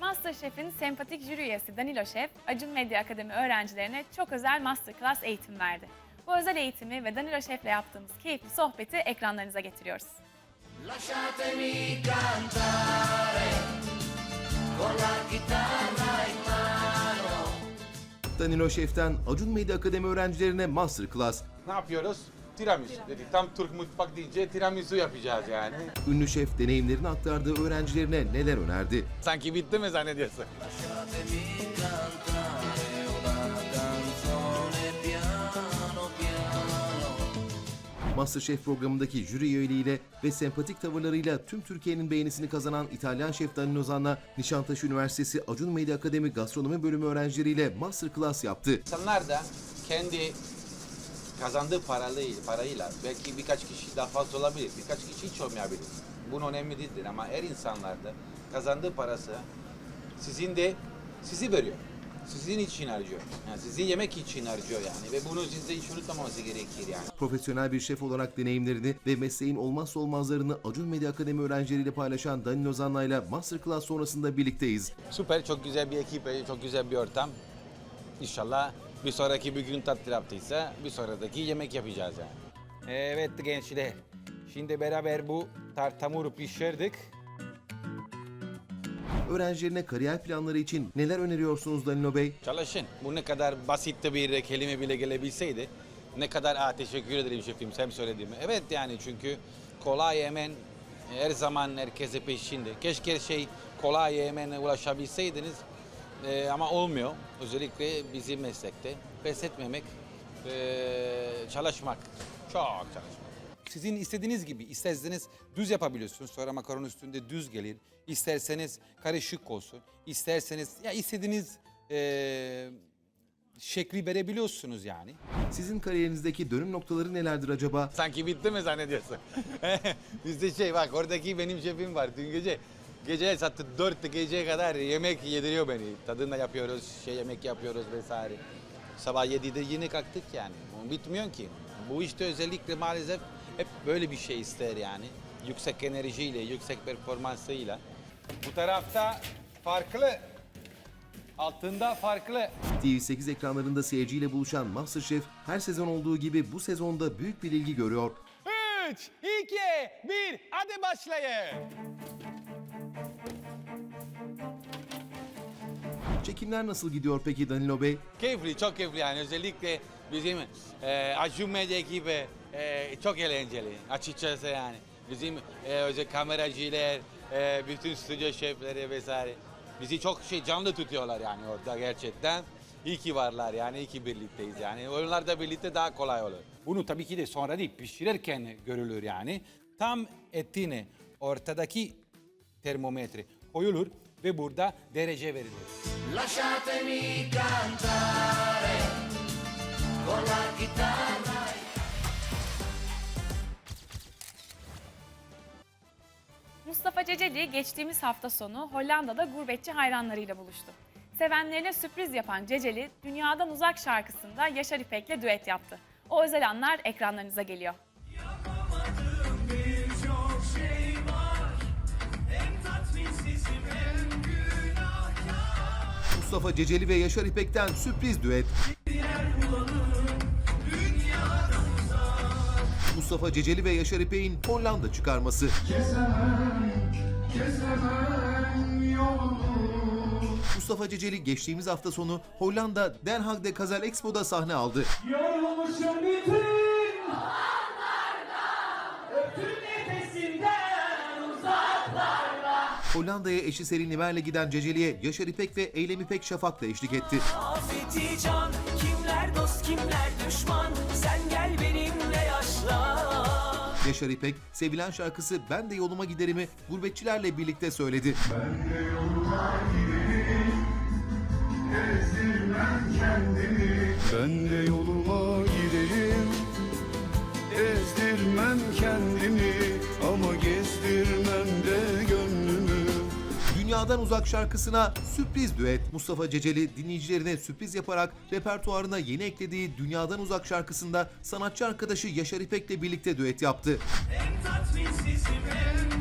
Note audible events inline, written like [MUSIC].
Masterchef'in sempatik jüri üyesi Danilo Şef, Acun Medya Akademi öğrencilerine çok özel masterclass eğitim verdi. Bu özel eğitimi ve Danilo Şef'le yaptığımız keyifli sohbeti ekranlarınıza getiriyoruz. Lasciatemi cantare con la chitarra in mano. Danilo Şef'ten Acun Medya Akademi öğrencilerine masterclass. Ne yapıyoruz? Tiramisu dedik. Tam Türk mutfak deyince tiramisu yapacağız yani. Ünlü şef deneyimlerini aktardığı öğrencilerine neler önerdi? Sanki bitti mi zannediyorsun? Masterchef programındaki jüri üyeliğiyle ve sempatik tavırlarıyla tüm Türkiye'nin beğenisini kazanan İtalyan şef Danilo Zan'la Nişantaşı Üniversitesi Acun Medya Akademi Gastronomi Bölümü öğrencileriyle masterclass yaptı. İnsanlar da kendi kazandığı parayla, parayla belki birkaç kişi daha fazla olabilir, birkaç kişi hiç olmayabilir. Bunun önemli değildir ama her insanlarda kazandığı parası sizin de sizi veriyor. Sizin için harcıyor. Yani sizi yemek için harcıyor yani ve bunu sizde hiç unutmaması gerekir yani. Profesyonel bir şef olarak deneyimlerini ve mesleğin olmazsa olmazlarını Acun Medya Akademi öğrencileriyle paylaşan Danilo Zan'la ile masterclass sonrasında birlikteyiz. Süper, çok güzel bir ekip, çok güzel bir ortam. İnşallah bir sonraki bir gün tatlı yaptıysa bir sonraki yemek yapacağız yani. Evet gençler, şimdi beraber bu tartamuru pişirdik. Öğrencilerine kariyer planları için neler öneriyorsunuz Danilo Bey? Çalışın. Bu ne kadar basit bir kelime bile gelebilseydi ne kadar Aa, teşekkür ederim şefim sen söylediğimi. Evet yani çünkü kolay hemen her zaman herkese peşinde. Keşke şey kolay hemen ulaşabilseydiniz Ee, ama olmuyor. Özellikle bizim meslekte pes etmemek, ee, çalışmak, çok çalışmak. Sizin istediğiniz gibi isterseniz düz yapabiliyorsunuz. Sonra makaron üstünde düz gelir. İsterseniz karışık olsun. İsterseniz ya istediğiniz ee, şekli verebiliyorsunuz yani. Sizin kariyerinizdeki dönüm noktaları nelerdir acaba? Sanki bitti mi zannediyorsun? [LAUGHS] Bizde şey bak oradaki benim şefim var dün gece. Gece saat 4 geceye kadar yemek yediriyor beni. Tadında yapıyoruz, şey yemek yapıyoruz vesaire. Sabah 7'de yine kalktık yani. Bitmiyor ki. Bu işte özellikle maalesef hep böyle bir şey ister yani. Yüksek enerjiyle, yüksek performansıyla. Bu tarafta farklı. Altında farklı. TV8 ekranlarında seyirciyle buluşan Masterchef her sezon olduğu gibi bu sezonda büyük bir ilgi görüyor. 3, 2, 1, hadi başlayın. Çekimler nasıl gidiyor peki Danilo Bey? Keyifli, çok keyifli yani özellikle bizim e, Acun Medya ekibi e, çok eğlenceli açıkçası yani. Bizim e, özel kameracılar, e, bütün stüdyo şefleri vesaire bizi çok şey canlı tutuyorlar yani orada gerçekten. İyi ki varlar yani, iyi ki birlikteyiz yani. Onlarla birlikte daha kolay olur. Bunu tabii ki de sonra değil, pişirirken görülür yani. Tam etine ortadaki termometre koyulur ve burada derece verilir. Lasciatemi cantare con la chitarra. Mustafa Ceceli geçtiğimiz hafta sonu Hollanda'da gurbetçi hayranlarıyla buluştu. Sevenlerine sürpriz yapan Ceceli, Dünyadan Uzak şarkısında Yaşar İpek'le düet yaptı. O özel anlar ekranlarınıza geliyor. Mustafa Ceceli ve Yaşar İpek'ten sürpriz düet. Mustafa Ceceli ve Yaşar İpek'in Hollanda çıkarması. Mustafa Ceceli geçtiğimiz hafta sonu Hollanda Den Haag'de Kazel Expo'da sahne aldı. Yorulmuşum bütün Hollanda'ya eşi Selin Nimer'le giden Ceceli'ye Yaşar İpek ve Eylem İpek Şafak'la eşlik etti. Afeti can Kimler dost kimler düşman Sen gel benimle yaşla Yaşar İpek, sevilen şarkısı Ben de yoluma giderimi gurbetçilerle birlikte söyledi. Ben de yoluma giderim Ezdirmem Dünyadan Uzak şarkısına sürpriz düet. Mustafa Ceceli dinleyicilerine sürpriz yaparak repertuarına yeni eklediği Dünyadan Uzak şarkısında sanatçı arkadaşı Yaşar İpek'le birlikte düet yaptı. Hem tatminsizim hem